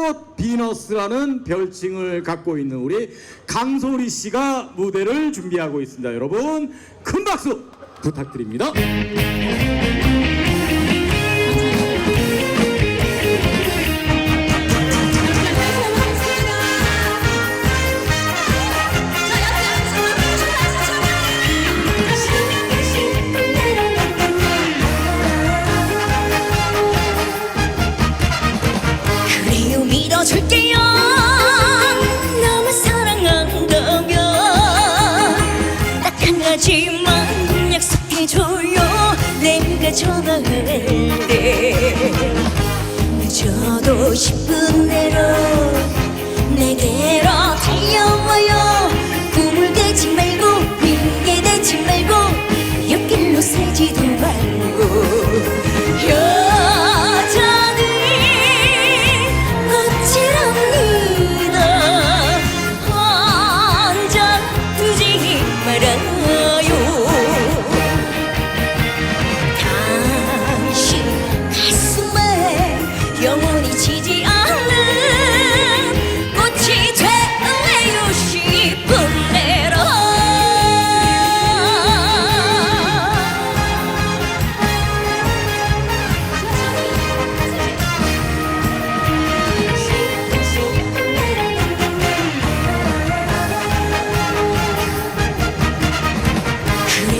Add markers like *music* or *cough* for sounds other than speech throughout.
파일럿 비너스라는 별칭을 갖고 있는 우리 강소리 씨가 무대를 준비하고 있습니다. 여러분 큰 박수 부탁드립니다. 내가 전화할래 늦어도 10분 내로 내게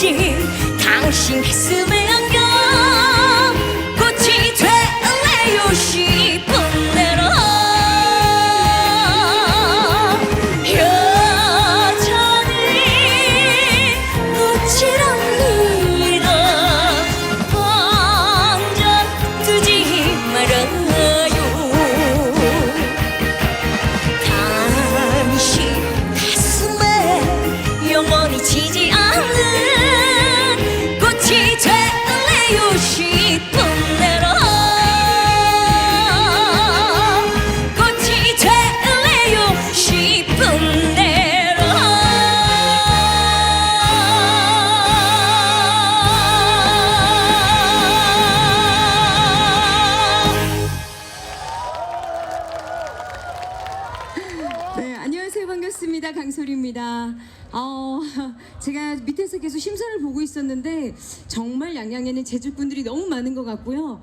진 당신 가슴에 안겨 꽃이 될래요 안녕하세요. 반갑습니다. 강소리입니다. 어, *laughs* 제가 밑에서 계속 심사를 보고 있었는데 정말 양양에는 제주분들이 너무 많은 것 같고요.